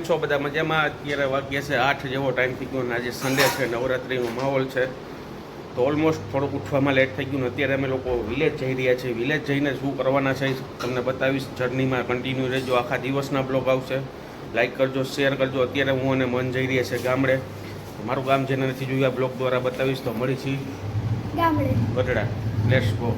છો બધા મજામાં? અત્યારે વાગ્યા છે આઠ જેવો ટાઈમ થઈ ગયો અને આજે સન્ડે છે નવરાત્રિનો માહોલ છે. તો ઓલમોસ્ટ થોડુંક ઉઠવામાં લેટ થઈ ગયું ને અત્યારે અમે લોકો વિલેજ જઈ રહ્યા છીએ. વિલેજ જઈને શું કરવાના છે તમને બતાવીશ. જર્નીમાં કન્ટિન્યુ રહેજો. આખા દિવસના બ્લોગ આવશે. લાઈક કરજો શેર કરજો. અત્યારે હું અને મન જઈ રહ્યા છે ગામડે. મારું ગામ જેને નથી જોયું આ બ્લોગ દ્વારા બતાવીશ. તો મળી છીએ ગઢડા. લેટ્સ ગો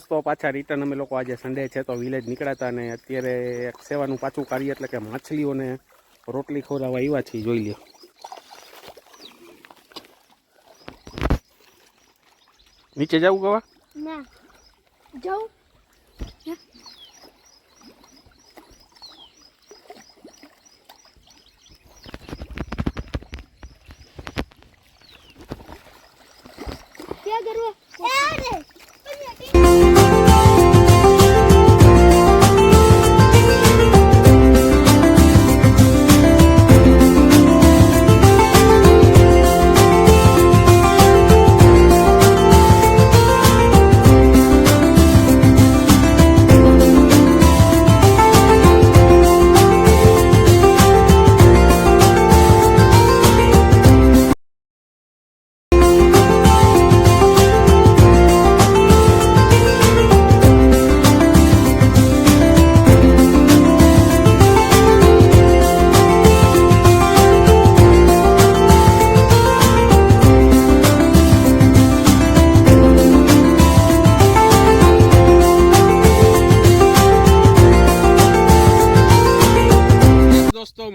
દોસ્તો પાછા રિટર્ન અમે લોકો આજે સન્ડે છે, તો વિલેજ નીકળ્યા અને અત્યારે એક સેવાનું પાછું કાર્ય એટલે કે માછલીઓને રોટલી ખોરાવા આવ્યા છીએ, જોઈ લે નીચે જવું ગવા? જાઉં?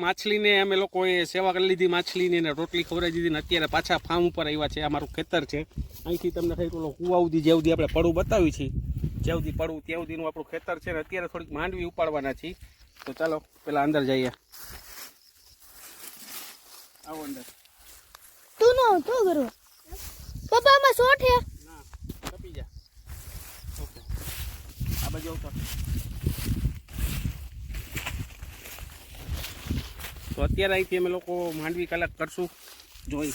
માછલીને અમે લોકોએ સેવા કરી લીધી. માછલીની અને રોટલી ખવડાવી દીધી ને અત્યારે પાછા ફાર્મ ઉપર આવ્યા છે. આ મારું ખેતર છે. અહીંથી તમને થઈ પેલો કુવા સુધી જે સુધી આપણે પડું બતાવ્યું છે. જે સુધી પડું ત્યાં સુધીનું આપણું ખેતર છે ને અત્યારે થોડીક માંડવી ઉપાડવાના છીએ. તો ચાલો પેલા અંદર જઈએ. આવો અંદર. તું નો તો કરો પપ્પા માં હે ના કપી જા. ઓકે. આ બાજુ આવતો. તો અત્યારે અહીંથી અમે લોકો માંડવી કલાક કરશું. જોઈ.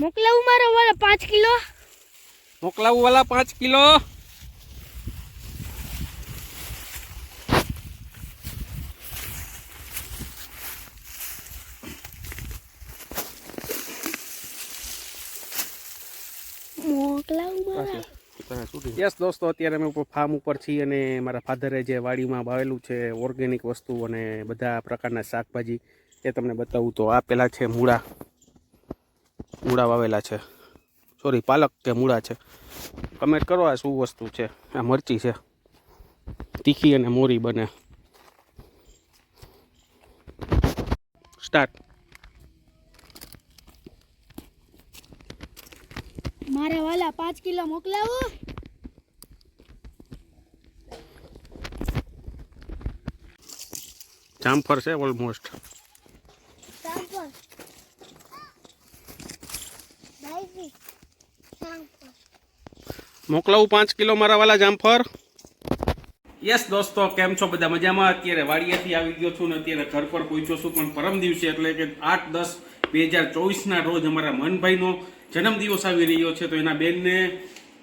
મોકલાવું મારો વાળા પાંચ કિલો? મોકલાવું વાળા પાંચ કિલો મોકલાવું મારા યસ દોસ્તો અત્યારે અમે ઉપર ફાર્મ ઉપર છીએ અને મારા ફાધરે જે વાડીમાં વાવેલું છે ઓર્ગેનિક વસ્તુ અને બધા પ્રકારના શાકભાજી એ તમને બતાવું. તો આ પેલા છે મૂળા. મૂળા વાવેલા છે. સોરી પાલક કે મૂળા છે. કમેન્ટ કરો આ શું વસ્તુ છે? આ મરચી છે. તીખી અને મોરી બને. સ્ટાર્ટ મારા પાંચ કિલો મોકલાવો. જામફળ છે ઓલમોસ્ટ મોકલાવું પાંચ કિલો મારા વાલા જામફળ? યસ દોસ્તો કેમ છો બધા? મજામાં? અત્યારે વાડિયાથી આવી ગયો છું ને અત્યારે ઘર પર પહોંચ્યો છું પણ પરમ દિવસે એટલે કે આઠ દસ બે હજાર ચોવીસના રોજ અમારા મનભાઈનો જન્મદિવસ આવી રહ્યો છે, તો એના બેનને,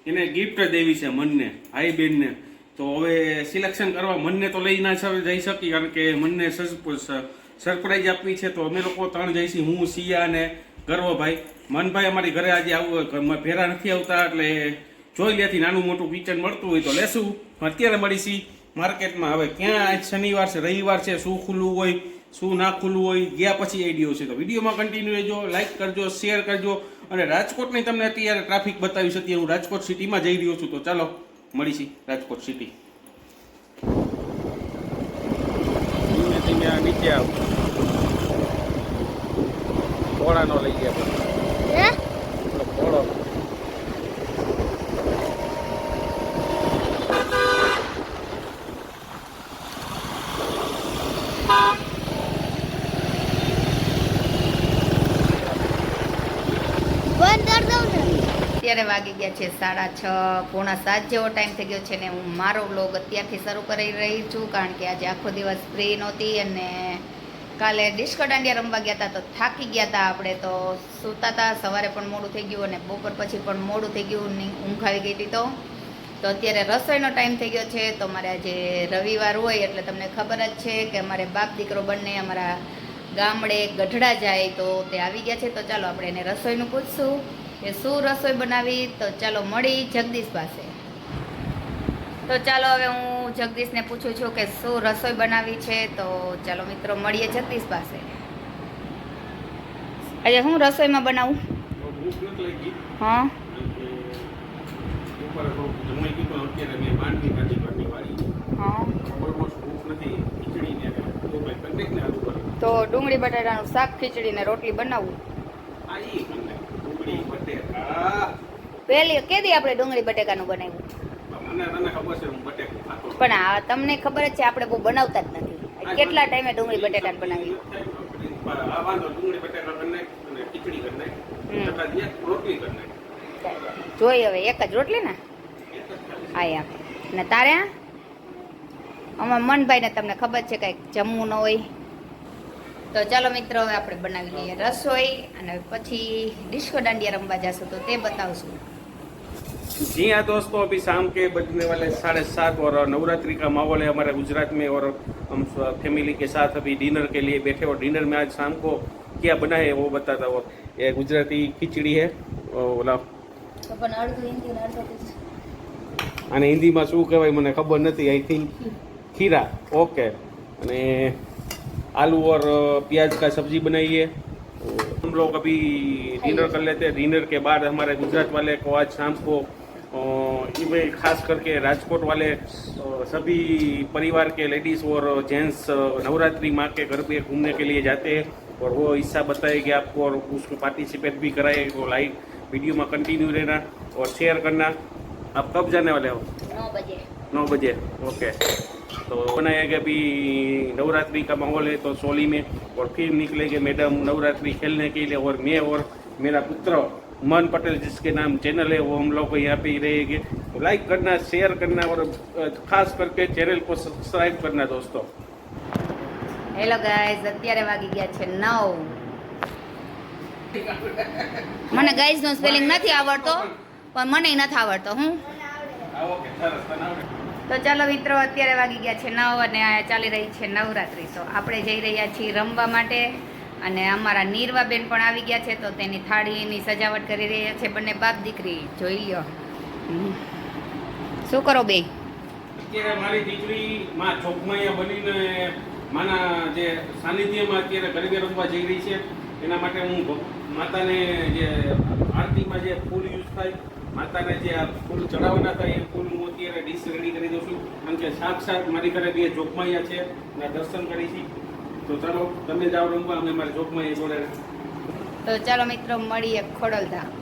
એને ગિફ્ટ દેવી છે મનને હાઈ બેનને. તો હવે સિલેક્શન કરવા મનને તો લઈ ના જઈ શકી, કારણ કે મનને સરપ્રાઈઝ આપવી છે, તો અમે લોકો ત્રણ જઈશી હું, સિયા અને ગર્વભાઈ. મનભાઈ અમારી ઘરે આજે આવું ફેરા નથી આવતા, એટલે જોઈ લેથી નાનું મોટું કિચન મળતું હોય તો લેશું. અત્યારે મળીશી માર્કેટમાં. હવે ક્યાં આજ શનિવાર છે, રવિવાર છે, શું ખુલ્લું હોય, શું ના ખુલ્લું હોય, ગયા પછી આઈડિયો છે. તો વિડીયોમાં કન્ટિન્યુ રહેજો લાઈક કરજો શેર કરજો. અને રાજકોટની તમને અત્યારે ટ્રાફિક બતાવી શકીએ. હું રાજકોટ સિટીમાં જઈ રહ્યો છું તો ચાલો મળીશી રાજકોટ સિટી ધીમે ધીમે આ નીચે આવ. ઘોડાનો લઈ ગયા. ઘોડો બંધ કરી દઉં ને અત્યારે વાગી ગયા છે સાડા છ, પોણા સાત જેવો ટાઈમ થઈ ગયો છે ને હું મારો બ્લોગ અત્યારથી શરૂ કરી રહી છું કારણ કે આજે આખો દિવસ ફ્રી નહોતી અને કાલે ડિસ્કો દાંડિયા રમવા ગયા હતા તો થાકી ગયા હતા આપણે તો સૂતા હતા. સવારે પણ મોડું થઈ ગયું અને બપોર પછી પણ મોડું થઈ ગયું ઊંઘ આવી ગઈ હતી તો. તો અત્યારે રસોઈનો ટાઈમ થઈ ગયો છે. તો મારે આજે રવિવાર હોય એટલે તમને ખબર જ છે કે અમારે બાપ દીકરો બંને અમારા ગામડે ગઢડા જાય તો તે આવી ગયા છે. તો ચાલો આપણે એને રસોઈનું પૂછશું. કે શું રસોઈ બનાવી? તો ચાલો મળી જગદીશ પાસે. તો ચાલો હવે હું જગદીશને પૂછું છું કે શું રસોઈ બનાવી છે? તો ચાલો મિત્રો મળીએ જગદીશ પાસે. આજે હું રસોઈમાં બનાવું? હા. તો ડુંગળી, બટાટાનું શાક ખીચડી ને રોટલી મને ડુંગળી બટેકા પહેલી કેદી આપણે ડુંગળી બટેકાનું બનાવ્યું. પણ આ તમને ખબર જ છે આપણે બહુ બનાવતા જ નથી. કેટલા ટાઈમે ડુંગળી બનાવી બટેકા નાખ જોઈ હવે એક જ રોટલી ને. હા એમ. ને તારે અમારા મનભાઈને તમને ખબર છે કંઈક જમવું ન હોય. તો ચાલો મિત્રો હવે આપણે બનાવી લઈએ રસોઈ અને પછી ડિસ્કો દાંડિયા રમવા જશું તો તે બતાવશું जी हाँ दोस्तों अभी शाम के बजने वाले साढ़े सात और नवरात्रि का माहौल है हमारे गुजरात में और हम स- फैमिली के साथ अभी डिनर के लिए बैठे और डिनर में आज शाम को क्या बना है वो बताता हूँ ये गुजराती खिचड़ी है और ઓલા તો પણ અડધું હિન્દી ને અડધું અને હિન્દીમાં શું કહેવાય મને ખબર નથી આઈ થિંક खीरा ओके અને आलू और प्याज का सब्ज़ी बनाई है हम लोग अभी डिनर कर लेते हैं। डिनर के बाद हमारे गुजरात वाले को आज शाम को इनमें खास करके राजकोट वाले सभी परिवार के लेडीज़ और जेंट्स नवरात्रि माँ के घर पे घूमने के लिए जाते हैं। और वो हिस्सा बताएगी आपको और उसको पार्टिसिपेट भी कराएँगे। वो लाइव वीडियो में कंटिन्यू रहना और शेयर करना। आप कब जाने वाले हो નौ બજે नौ बजे ओके तो बनाया कि अभी नवरात्रि का माहौल है तो सोली में और फिर निकलेंगे मैडम नवरात्रि खेलने के लिए और मैं और मेरा पुत्र मन पटेल जिसके नाम चैनल है वो हम लोग को यहाँ पे ही रहेंगे तो लाइक करना शेयर करना और अ, खास करके चैनल को सब्सक्राइब करना दोस्तों હેલો ગાઈઝ અત્યારે વાગી ગયા છે નવ મને ગાઈઝ નો સ્પેલિંગ નથી આવડતો પણ મને નથી આવડતો હું. તો ચાલો મિત્રો અત્યારે વાગી ગયા છે નવ અને ચાલી રહી છે નવરાત્રિ. તો આપણે જઈ રહ્યા છીએ રમવા માટે અને અમારા નીરવાબેન પણ આવી ગયા છે તો તેની થાળીની સજાવટ કરી રહ્યા છે બંને બાપ દીકરી. જોઈ લો શું કરો બે? અત્યારે મારી દીકરી માં ચોકમાયા બનીને માના જે સાનિધ્યમાં અત્યારે ગરબે રમવા જઈ રહી છે. એના માટે હું માતાને જે આરતીમાં જે ફૂલ યુઝ થાય માતાને જે આ ફૂલ ચડાવવાના હતા, એ ફૂલ હું અત્યારે ડીશ રેડી કરી દઉં છું. કારણ કે સાક્ષાત મારી ઘરે બે જોગમાયા છે, અને દર્શન કરી છે. તો ચાલો, તમે જાઓ રમવા, અમે મારી જોગમાયા જોડે તો ચાલો મિત્રો, મળીએ ખોડલધામ.